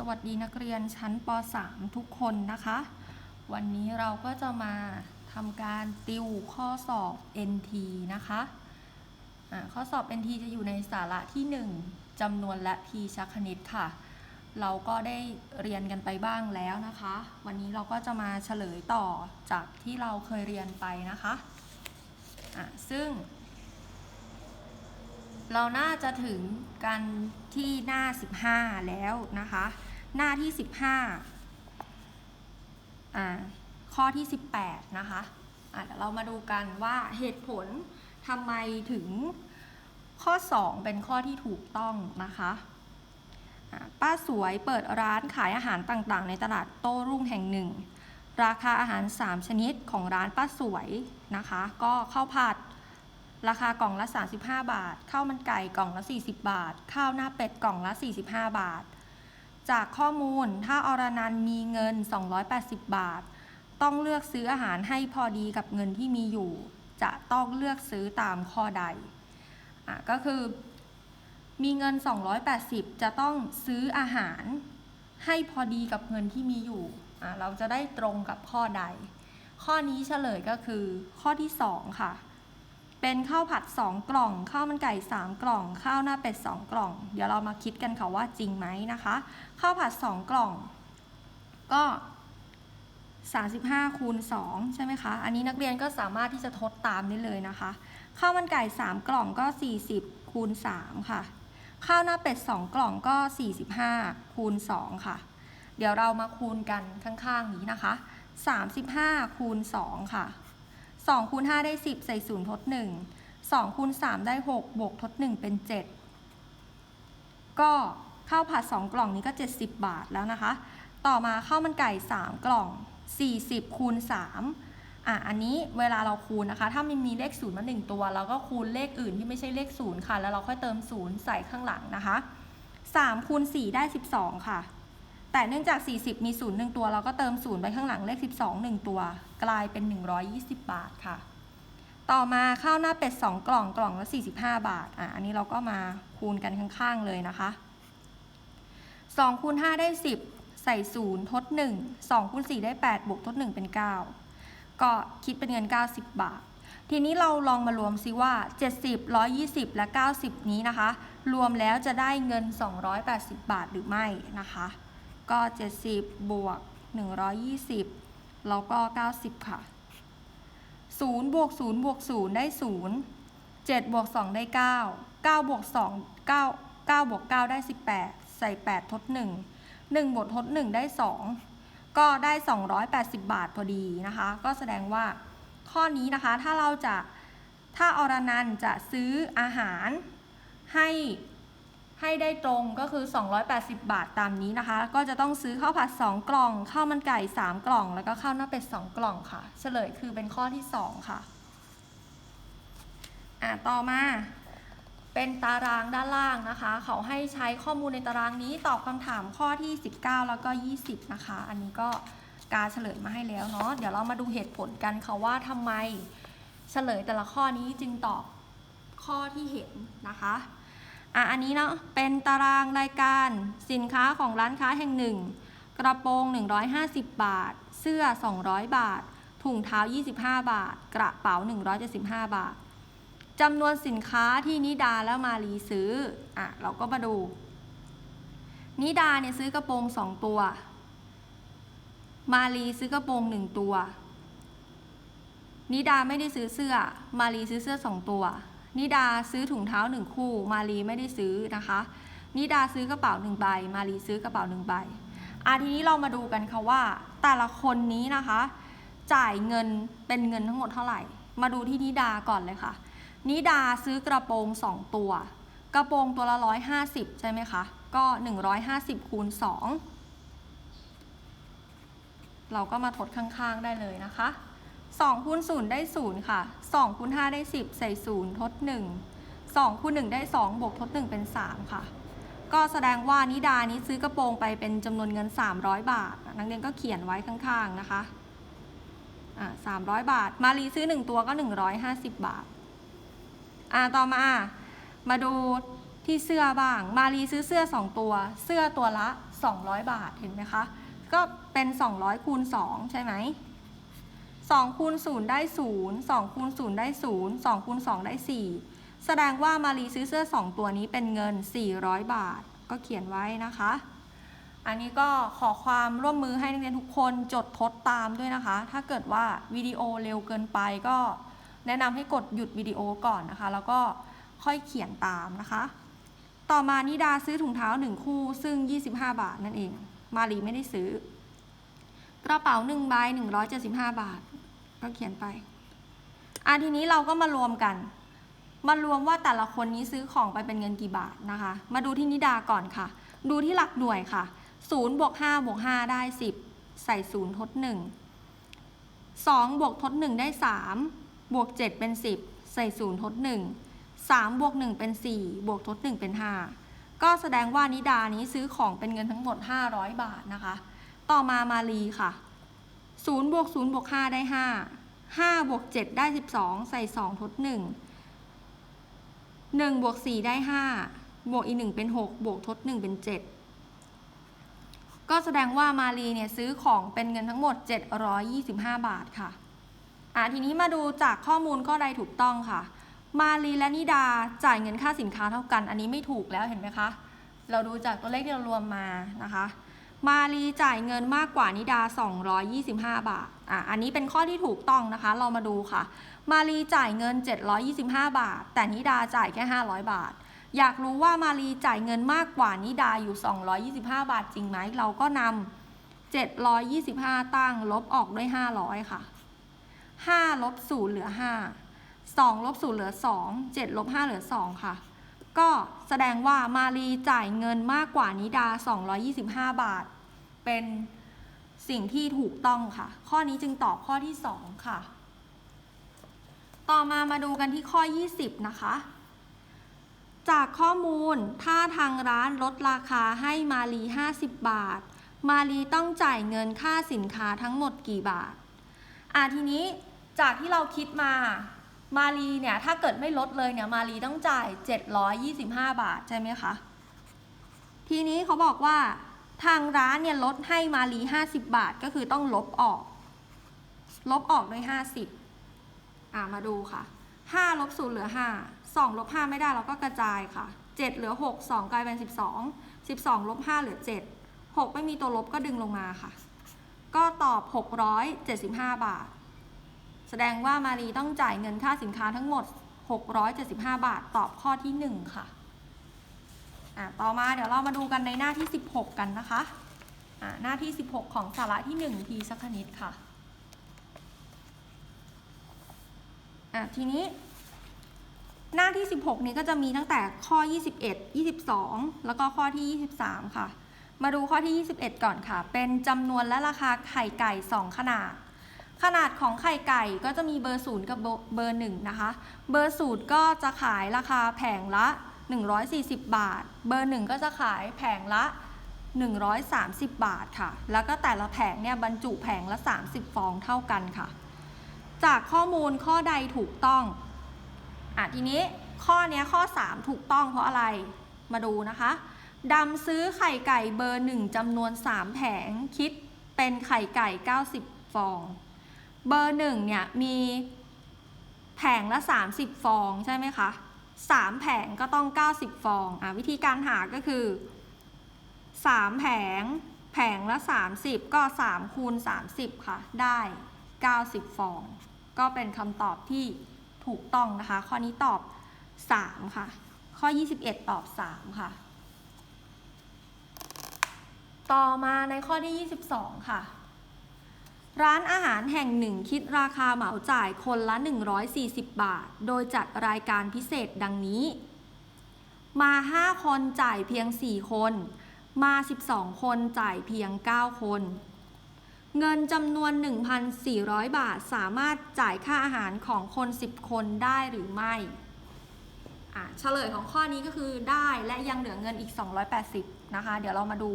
สวัสดีนักเรียนชั้นป .3 ทุกคนนะคะ วันนี้เราก็จะมาทำการติวข้อสอบ NT นะคะอ่าข้อสอบ NT จะอยู่ในสาระที่ 1จำนวนและพีชคณิตค่ะ เราก็ได้เรียนกันไปบ้างแล้วนะคะ วันนี้เราก็จะมาเฉลยต่อจากที่เราเคยเรียนไปนะคะะซึ่ง เราน่าจะถึงกันที่หน้า 15 แล้วนะคะ หน้าที่ 15อ่าข้อที่ 18 นะคะอะเดี๋ยวเรามาดูกันว่าเหตุผลทำไมถึงข้อ 2 เป็นข้อที่ถูกต้องนะคะป้าสวยเปิดร้านขายอาหารต่างๆ ในตลาดโต้รุ่งแห่งหนึ่ง ราคาอาหาร 3 ชนิดของร้านป้าสวยนะคะ ก็ข้าวผัด ราคากล่องละ 35 บาท ข้าวมันไก่กล่องละ 40 บาท ข้าวหน้าเป็ดกล่องละ 45 บาท จากข้อมูลถ้าอรนันต์มีเงิน 280 บาท ต้องเลือกซื้ออาหารให้พอดีกับเงินที่มีอยู่ จะต้องเลือกซื้อตามข้อใดอะก็คือมีเงิน 280 จะต้องซื้ออาหารให้พอดีกับเงินที่มีอยู่อะเราจะได้ตรงกับข้อใด ข้อนี้เฉลยก็คือข้อที่ 2 ค่ะ เป็นข้าวผัด 2 กล่อง ข้าวมันไก่ 3 กล่อง ข้าวหน้าเป็ด 2 กล่อง เดี๋ยวเรามาคิดกันค่ะว่าจริงไหมนะคะ ข้าวผัด 2 กล่อง ก็ 35คูณ2ใช่ไหมคะ อันนี้นักเรียนก็สามารถที่จะทดตามได้เลยนะคะ ข้าวมันไก่ 3 กล่องก็ 40คูณ3ค่ะ ข้าวหน้าเป็ด 2 กล่องก็ 45คูณ2ค่ะ เดี๋ยวเรามาคูณกันข้างๆนี้นะคะ 35คูณ2ค่ะ 2คูณ5ได้ 10 ใส่0ทด 1 2คูณ3ได้ 6 บวกทด 1 เป็น 7 ก็ข้าวผัด 2 กล่องนี้ก็ 70 บาทแล้วนะคะ ต่อมาข้าวมันไก่ 3 กล่อง 40คูณ3อะอันนี้เวลาเราคูณนะคะ ถ้ามันมีเลข0มา 1 ตัว เราก็คูณเลขอื่นที่ไม่ใช่เลข 0 ค่ะ แล้วเราค่อยเติม 0 ใส่ข้างหลังนะคะ3คูณ4ได้ 12 ค่ะ แต่เนื่องจาก 40 มี0 1ตัว เราก็เติม0ไปข้างหลังเลข 12 1 ตัว กลายเป็น 120 บาทค่ะ ต่อมาข้าวหน้าเป็ด 2 กล่องกล่องละ 45 บาทอะอันนี้เราก็มาคูณกันข้างๆเลยนะคะ2คูณ5ได้ 10 ใส่0ทด 1 2คูณ4ได้ 8บวกทด 1 เป็น 9 ก็คิดเป็นเงิน 90 บาท ทีนี้เราลองมารวมซิว่า 70 120 และ 90 นี้นะคะ รวมแล้วจะได้เงิน 280 บาทหรือไม่นะคะ ก็ 70 บวก 120 แล้วก็ 90 ค่ะ 0 บวก 0 บวก 0 ได้ 0 7 บวก 2 ได้ 9 9 บวก 2 9 9 บวก 9 ได้ 18 ใส่ 8 ทด 1 1 บวกทด 1 ได้ 2 ก็ได้ 280 บาทพอดีนะคะ ก็แสดงว่าข้อนี้นะคะถ้าเราจะถ้าอรนันจะซื้ออาหารให้ ให้ได้ตรงก็คือ 280 บาทตามนี้นะคะ ก็จะต้องซื้อข้าวผัด 2 กล่อง ข้าวมันไก่ 3 กล่อง แล้วก็ข้าวหน้าเป็ด 2 กล่องค่ะ เฉลยคือเป็นข้อที่ 2 ค่ะ อะต่อมาเป็นตารางด้านล่างนะคะ เขาให้ใช้ข้อมูลในตารางนี้ตอบคำถามข้อที่ 19 แล้วก็ 20 นะคะ อันนี้ก็การเฉลยมาให้แล้วเนาะ เดี๋ยวเรามาดูเหตุผลกันค่ะว่าทำไมเฉลยแต่ละข้อนี้จึงตอบข้อที่เห็นนะคะ อะอันนี้เนาะเป็นตารางรายการสินค้าของร้านค้าแห่งหนึ่ง กระโปรง 150 บาท เสื้อ 200 บาท ถุงเท้า 25 บาท กระเป๋า 175 บาทจำนวนสินค้าที่นิดาและมารีซื้ออะเราก็มาดู นิดาเนี่ยซื้อกระโปรง 2 ตัว มารีซื้อกระโปรง 1 ตัว นิดาไม่ได้ซื้อเสื้อ มารีซื้อเสื้อ 2 ตัว นิดาซื้อถุงเท้า1คู่ มารีไม่ได้ซื้อนะคะ นิดาซื้อกระเป๋า1ใบ มารีซื้อกระเป๋า1ใบอะทีนี้เรามาดูกันค่ะว่า แต่ละคนนี้นะคะ จ่ายเงินเป็นเงินทั้งหมดเท่าไหร่ มาดูที่นิดาก่อนเลยค่ะ นิดาซื้อกระโปรง 2 ตัว กระโปรงตัวละ 150 ใช่ไหมคะ ก็ 150คูณ2เราก็มาทดข้างๆได้เลยนะคะ 2คูณ0ได้ 0 ค่ะ2คูณ5ได้ 10 ใส่ 0 ทด 1 2คูณ1ได้ 2 บวกทด 1 เป็น 3 ค่ะ ก็แสดงว่านิดานี้ซื้อกระโปรงไปเป็นจำนวนเงิน 300 บาท นักเรียนก็เขียนไว้ข้างๆนะคะอ่า300บาท มารีซื้อ 1 ตัวก็ 150 บาทอ่าต่อมา มาดูที่เสื้อบ้าง มารีซื้อเสื้อ 2 ตัว เสื้อตัวละ 200 บาท เห็นไหมคะ ก็เป็น 200คูณ2ใช่ไหม 2คูณ0ได้0 2คูณ0ได้0 2คูณ2ได้ 4 แสดงว่ามารีซื้อเสื้อ 2 ตัวนี้เป็นเงิน 400 บาท ก็เขียนไว้นะคะ อันนี้ก็ขอความร่วมมือให้นักเรียนทุกคนจดทดตามด้วยนะคะ ถ้าเกิดว่าวิดีโอเร็วเกินไปก็แนะนำให้กดหยุดวิดีโอก่อนนะคะ แล้วก็ค่อยเขียนตามนะคะ ต่อมานิดาซื้อถุงเท้า 1 คู่ซึ่ง 25 บาทนั่นเอง มารีไม่ได้ซื้อ กระเป๋า1ใบ175 บาท ก็เขียนไปอะทีนี้เราก็มารวมกัน มารวมว่าแต่ละคนนี้ซื้อของไปเป็นเงินกี่บาทนะคะ มาดูที่นิดาก่อนค่ะ ดูที่หลักหน่วยค่ะ0บวก5บวก5ได้ 10 ใส่ 0 ทด 1 2บวกทด 1 ได้ 3 บวก 7 เป็น 10 ใส่ 0 ทด 1 3บวก1เป็น 4 บวกทด 1 เป็น 5 ก็แสดงว่านิดานี้ซื้อของเป็นเงินทั้งหมด 500 บาทนะคะ ต่อมามาลีค่ะ0บวก0บวก5ได้ 5 5บวก7ได้ 12 ใส่ 2 ทด 1 1บวก4ได้ 5 บวกอีก 1 เป็น 6 บวกทด 1 เป็น 7 ก็แสดงว่ามารีเนี่ยซื้อของเป็นเงินทั้งหมด 725 บาทค่ะอะทีนี้มาดูจากข้อมูลข้อใดถูกต้องค่ะ มารีและนิดาจ่ายเงินค่าสินค้าเท่ากัน อันนี้ไม่ถูกแล้วเห็นไหมคะ เราดูจากตัวเลขที่เรารวมมานะคะ มารีจ่ายเงินมากกว่านิดา 225 บาท อะ อันนี้เป็นข้อที่ถูกต้องนะคะ เรามาดูค่ะ มารีจ่ายเงิน 725 บาท แต่นิดาจ่ายแค่ 500 บาท อยากรู้ว่ามารีจ่ายเงินมากกว่านิดาอยู่ 225 บาทจริงไหม เราก็นำ725 ตั้งลบออกด้วย 500 ค่ะ 5 ลบ 0 เหลือ 5 2 ลบ 0 เหลือ 2 7 ลบ 5 เหลือ 2 ค่ะ ก็แสดงว่ามารีจ่ายเงินมากกว่านิดา 225 บาท เป็นสิ่งที่ถูกต้องค่ะ ข้อนี้จึงตอบข้อที่ 2 ค่ะ ต่อมามาดูกันที่ข้อ 20 นะคะ จากข้อมูลถ้าทางร้านลดราคาให้มารี50 บาท มารีต้องจ่ายเงินค่าสินค้าทั้งหมดกี่บาท อะทีนี้จากที่เราคิดมามารีเนี่ยถ้าเกิดไม่ลดเลยเนี่ยมารีต้องจ่าย 725 บาทใช่ไหมคะ ทีนี้เขาบอกว่า ทางร้านเนี่ยลดให้มารี50 บาทก็คือต้องลบออก ลบออกด้วย 50อะมาดูค่ะ 5 ลบ0เหลือ 5 2 ลบ 5 ไม่ได้เราก็กระจายค่ะ 7 เหลือ 6 2 กลายเป็น 12 12 ลบ 5 เหลือ 7 6 ไม่มีตัวลบก็ดึงลงมาค่ะ ก็ตอบ 675 บาท แสดงว่ามารีต้องจ่ายเงินค่าสินค้าทั้งหมด 675 บาท ตอบข้อที่ 1 ค่ะ อะต่อมาเดี๋ยวเรามาดูกันในหน้าที่ 16 กันนะคะอะหน้าที่ 16 ของสาระที่ 1 ทีสักคณิตค่ะอะทีนี้หน้าที่ 16 นี้ก็จะมีตั้งแต่ข้อ 21 22 แล้วก็ข้อที่ 23 ค่ะ มาดูข้อที่ 21 ก่อนค่ะ เป็นจำนวนและราคาไข่ไก่ 2 ขนาด ขนาดของไข่ไก่ก็จะมีเบอร์ 0 กับเบอร์ 1 นะคะ เบอร์ 0 ก็จะขายราคาแผงละ 140 บาท เบอร์1ก็จะขายแผงละ 130 บาทค่ะ แล้วก็แต่ละแผงเนี่ยบรรจุแผงละ 30 ฟองเท่ากันค่ะ จากข้อมูลข้อใดถูกต้องอะทีนี้ข้อเนี้ยข้อ 3 ถูกต้องเพราะอะไรมาดูนะคะดำซื้อไข่ไก่เบอร์ 1จำนวน 3 แผงคิดเป็นไข่ไก่ 90 ฟอง เบอร์ 1 เนี่ยมีแผงละ 30 ฟองใช่ไหมคะ 3 แผงก็ต้อง 90 ฟองอะวิธีการหาก็คือ 3 แผง แผงละ 30 ก็ 3 คูณ 30 ค่ะ ได้ 90 ฟอง ก็เป็นคำตอบที่ถูกต้องนะคะ ข้อนี้ตอบ 3 ค่ะ ข้อ 21 ตอบ 3 ค่ะ ต่อมาในข้อที่ 22 ค่ะ ร้านอาหารแห่งหนึ่งคิดราคาเหมาจ่ายคนละ 140 บาท โดยจัดรายการพิเศษดังนี้ มา 5 คนจ่ายเพียง 4 คน มา 12 คนจ่ายเพียง 9 คน เงินจำนวน 1,400 บาทสามารถจ่ายค่าอาหารของคน 10 คนได้หรือไม่เฉลยของข้อนี้ก็คือได้และยังเหลือเงินอีก 280 นะคะ เดี๋ยวเรามาดู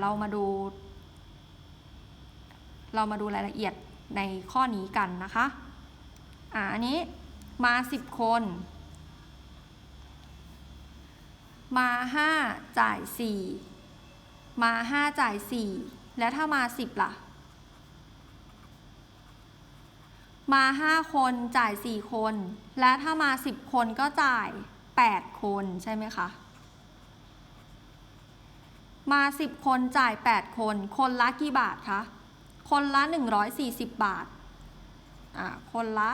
เรามาดู เรามาดูรายละเอียดในข้อนี้กันนะคะ อ่าอันนี้มา 10 คน มาห้าจ่ายสี่มาห้าจ่ายสี่แล้วถ้ามาสิบล่ะ มาห้าคนจ่ายสี่คน และถ้ามาสิบคนก็จ่ายแปดคนใช่ไหมคะ มาสิบคนจ่ายแปดคน คนละกี่บาทคะ คนละหนึ่งร้อยสี่สิบบาท อ่า คนละ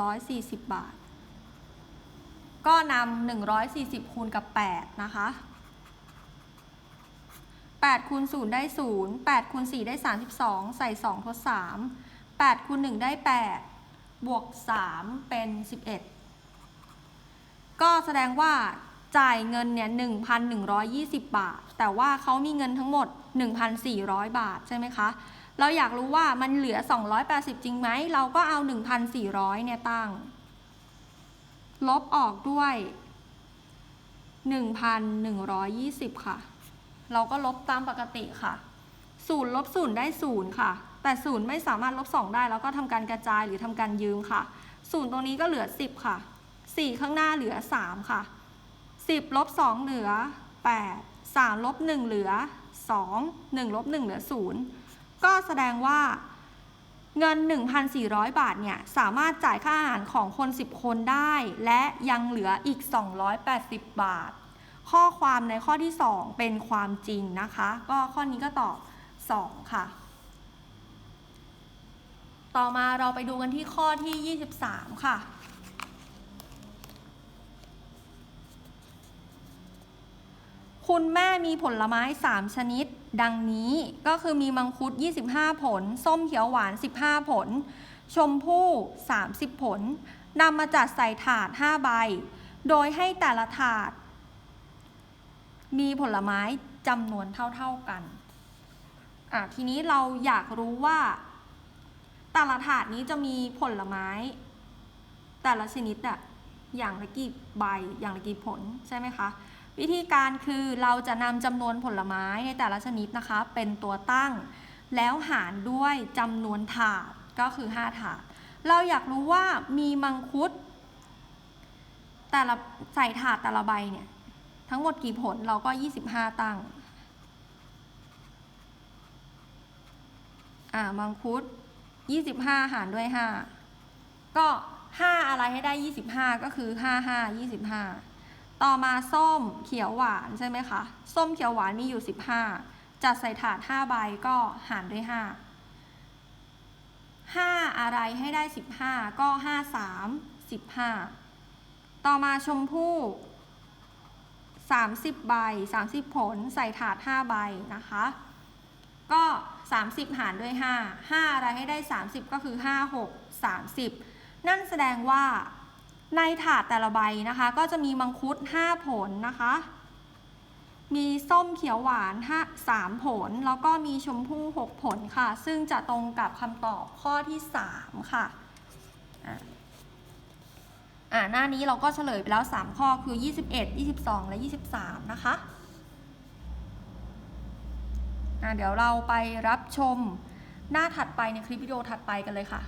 ร้อยสี่สิบบาท ก็นำหนึ่งร้อยสี่สิบคูณกับแปดนะคะแปดคูณศูนย์ได้ศูนย์แปดคูณสี่ได้สามสิบสองใส่สองทดสามแปดคูณหนึ่งได้แปดบวกสามเป็นสิบเอ็ดก็แสดงว่า จ่ายเงินเนี่ย1,120 บาท แต่ว่าเขามีเงินทั้งหมด 1,400 บาทใช่ไหมคะ เราอยากรู้ว่ามันเหลือ 280 จริงไหม เราก็เอา 1,400 เนี่ยตั้ง ลบออกด้วย 1,120 ค่ะ เราก็ลบตามปกติค่ะศูนย์ลบศูนย์ได้ศูนย์ค่ะ แต่ศูนย์ไม่สามารถลบสองได้แล้วก็ทำการกระจายหรือทำการยืมค่ะศูนย์ตรงนี้ก็เหลือ 10 ค่ะสี่ข้างหน้าเหลือ 3 ค่ะ 10ลบ2เหลือ 8 3ลบ1เหลือ 2 1ลบ1เหลือ 0 ก็แสดงว่าเงิน 1,400 บาทเนี่ย สามารถจ่ายค่าอาหารของคน 10 คนได้ และยังเหลืออีก 280 บาท ข้อความในข้อที่ 2 เป็นความจริงนะคะ ก็ข้อนี้ก็ตอบ 2 ค่ะ ต่อมาเราไปดูกันที่ข้อที่ 23 ค่ะ คุณแม่มีผลไม้ 3 ชนิด ดังนี้ก็คือมีมังคุด 25 ผล ส้มเขียวหวาน 15 ผล ชมพู่ 30 ผลนำมาจัดใส่ถาด 5 ใบ โดยให้แต่ละถาด มีผลไม้จำนวนเท่า ๆกัน อะทีนี้เราอยากรู้ว่า แต่ละถาดนี้จะมีผลไม้ แต่ละชนิดอะอย่างละกี่ใบอย่างละกี่ผลใช่ไหมคะ วิธีการคือเราจะนำจำนวนผลไม้ในแต่ละชนิดนะคะ เป็นตัวตั้ง แล้วหารด้วยจำนวนถาดก็คือ 5 ถาด เราอยากรู้ว่ามีมังคุด แต่ละใส่ถาดแต่ละใบเนี่ย ทั้งหมดกี่ผลเราก็ 25 ตั้ง อ่ามังคุด 25 หารด้วย 5 ก็ 5 อะไรให้ได้ 25 ก็คือ 5 5 25 ต่อมาส้มเขียวหวานใช่ไหมคะ ส้มเขียวหวานมีอยู่ 15 จัดใส่ถาด5ใบก็หารด้วย 5 5 อะไรให้ได้ 15 ก็ 5 3 15 ต่อมาชมพู่30 ใบ 30 ผลใส่ถาด 5 ใบนะคะ ก็ 30 หารด้วย 5 5 อะไรให้ได้ 30 ก็คือ 5 6 30 นั่นแสดงว่า ในถาดแต่ละใบนะคะ ก็จะมีมังคุด 5 ผลนะคะ มีส้มเขียวหวาน5 3ผล แล้วก็มีชมพู่ 6 ผลค่ะ ซึ่งจะตรงกับคำตอบข้อที่ 3 ค่ะอะอ่าหน้านี้เราก็เฉลยไปแล้ว 3 ข้อคือ 21 22 และ 23 นะคะอะเดี๋ยวเราไปรับชมหน้าถัดไปในคลิปวิดีโอถัดไปกันเลยค่ะ